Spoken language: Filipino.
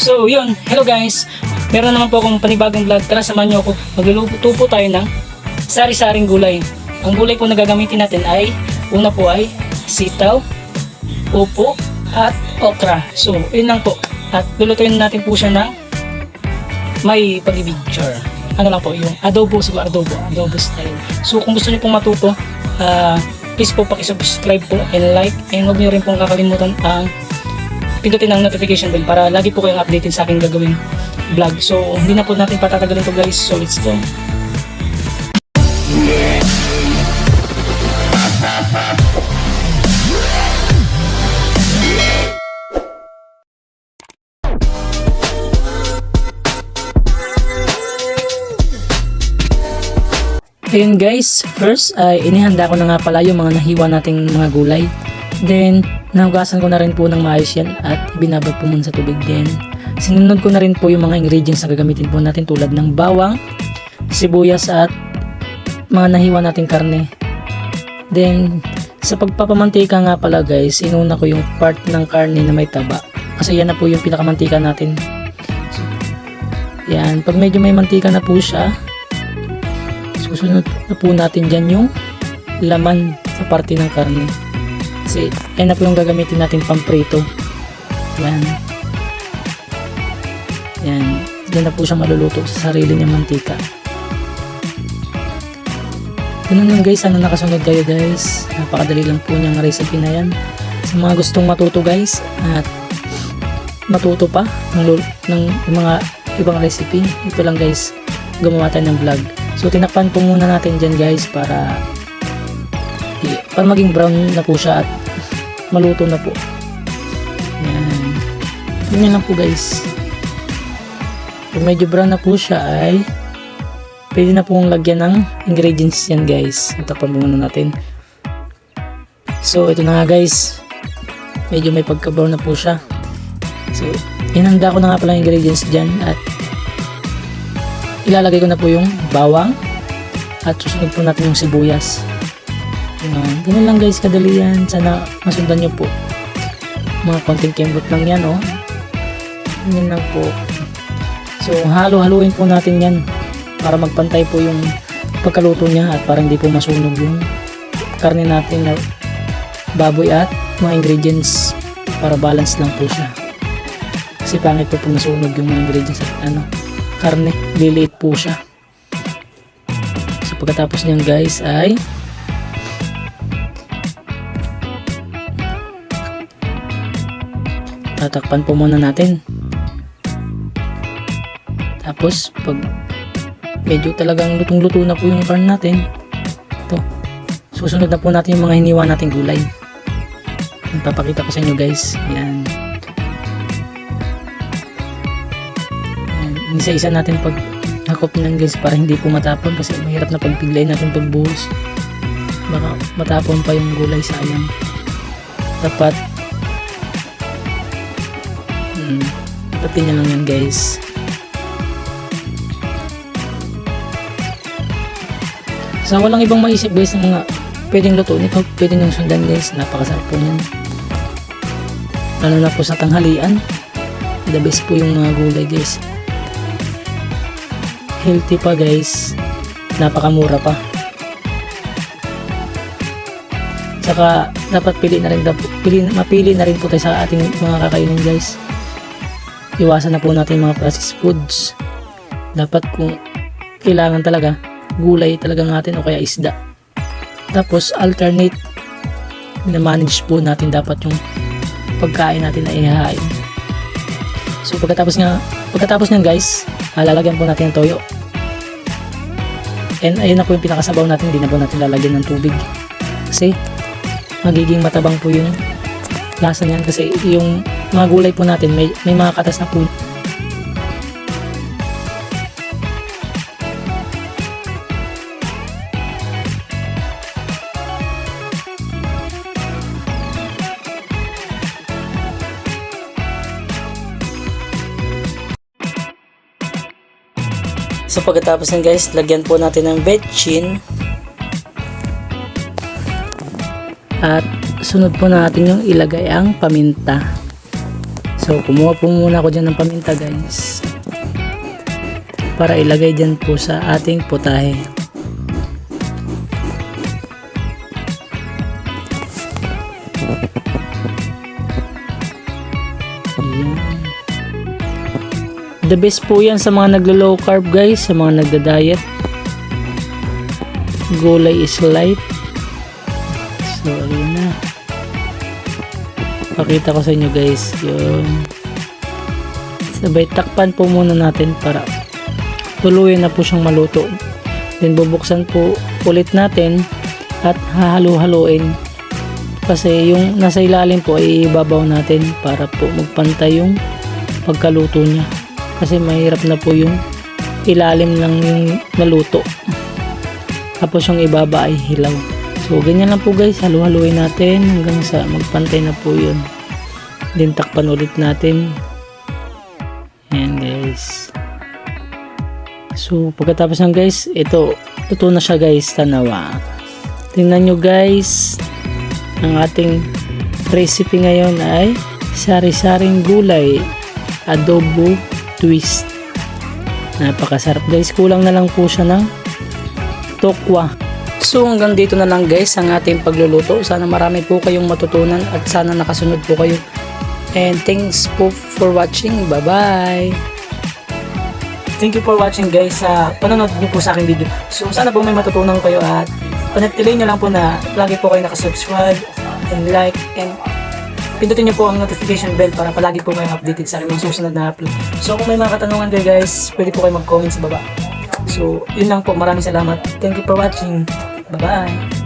So, yun. Hello guys. Meron naman po akong panibagong vlog. Tara, samahan niyo ako. Magluluto po tayo ng sari-saring gulay. Ang gulay po na gagamitin natin ay, una po ay sitaw, upo, at okra. So, yun lang po. At lulutuin natin po siya ng may pag-ibig char. Ano lang po, yung adobo, siguro adobo, adobo style. So, kung gusto niyo pong matuto, ah, please po pakisubscribe po and like and huwag niyo rin pong kakalimutan ang pindutin ang notification bell para lagi po kayong updated sa aking gagawin vlog. So, hindi na po natin patatagalin to guys. So, let's go. Ayun guys, first ay inihanda ko na nga pala yung mga nahiwa nating mga gulay. Then, nahugasan ko na rin po ng maayos yan at binabad po muna sa tubig din. Sinunod ko na rin po yung mga ingredients na gagamitin po natin tulad ng bawang, sibuyas at mga nahiwa nating karne. Then, sa pagpapamantika nga pala guys, inuna ko yung part ng karne na may taba. Kasi yan na po yung pinakamantika natin. So, yan, pag medyo may mantika na po siya, susunod na po natin dyan yung laman sa parte ng karne. Kasi yan na po yung gagamitin natin pamprito. Yan. Yan. Diyan na po siya maluluto sa sarili niyang mantika. Ganun lang guys, sana nakasunod kayo guys. Napakadali lang po niyang recipe na yan. Sa mga gustong matuto guys at matuto pa ng, ng mga ibang recipe, ito lang guys, gumawa tayo ng vlog. So tinakpan po muna natin dyan guys para para maging brown na po siya at maluto na po. Yan. Ganyan lang po guys. Pag medyo brown na po siya ay pwede na pong lagyan ng ingredients yan guys. Takpan muna natin. So ito na nga guys. Medyo may pagka-brown na po siya. So inanda ko na nga pala yung ingredients dyan at ilalagay ko na po yung bawang at susunod po natin yung sibuyas. Yun, ganun lang guys, kadali yan. Sana masundan nyo po. Mga konting kembot lang yan, oh. Ganyan lang po. So, halo-haluin po natin yan para magpantay po yung pagkaluto niya at para hindi po masunog yung karne natin na baboy at mga ingredients para balance lang po siya. Kasi pangit po pag nasunog yung mga ingredients at ano, karne, liliit po siya. So pagkatapos niyan guys ay tatakpan po muna natin. Tapos pag medyo talagang lutong-luto na po yung karne natin, ito, susunod na po natin yung mga hiniwa nating gulay. Ipapakita ko sa inyo guys. Yan. Isa-isa natin pag hakop ng guys para hindi po matapon kasi mahirap na pagpiglay natin pagbuhos. Baka matapon pa yung gulay sayang. Dapat hmm, dapat ganyan lang yan guys. Sa walang ibang maisip guys ng mga pwedeng lutuin ito, pwede nyung sundan guys, napakasarap po niyan. Lalo na po sa tanghalian, the best po yung mga gulay guys. Healthy pa guys, napakamura pa. Saka dapat pili na rin, pili, mapili na rin po tayo sa ating mga kakainin guys. Iwasan na po natin mga processed foods. Dapat kung kailangan talaga, gulay talaga natin o kaya isda. Tapos alternate na manage po natin dapat yung pagkain natin na ihahain. So pagkatapos nga pagkatapos niyan guys, ah, lalagyan po natin ng toyo. And ayun na po yung pinakasabaw natin, hindi na po natin lalagyan ng tubig. Kasi magiging matabang po yung lasa niyan kasi yung mga gulay po natin may, may mga katas na po So pagkatapos ng guys, lagyan po natin ng vetchin. At sunod po natin yung ilagay ang paminta. So, kumuha po muna ako dyan ng paminta guys. Para ilagay dyan po sa ating putahe. The best po yan sa mga naglo-low carb guys, sa mga nagda-diet. Gulay is life. So, ayun na. Pakita ko sa inyo guys, yun. Sabay takpan po muna natin para tuluyan na po siyang maluto. Then bubuksan po ulit natin at hahalo-haloin kasi yung nasa ilalim po ay ibabaw natin para po magpantay yung pagkaluto niya kasi mahirap na po yung ilalim lang yung naluto tapos yung ibaba ay hilaw so ganyan lang po guys halu-haluin natin hanggang sa magpantay na po yun. Then takpan ulit natin. Ayan guys. So pagkatapos ng guys ito luto na siya guys tanawa. Tingnan nyo guys ang ating recipe ngayon ay sari-saring gulay. Adobo twist. Napakasarap guys kulang na lang po siya ng tokwa so hanggang dito na lang guys ang ating pagluluto sana marami po kayong matutunan at sana nakasunod po kayo and thanks po for watching bye bye Thank you for watching guys sa panonood niyo po sa aking video. So sana po may matutunan kayo at panatilihin niyo lang po na lagi po kayo nakasubscribe and like and pindutin niyo po ang notification bell para palagi po kayo updated sa aking mga susunod na upload. So kung may mga katanungan kayo guys, pwede po kayo mag-comment sa baba. So yun lang po, maraming salamat. Thank you for watching. Bye-bye.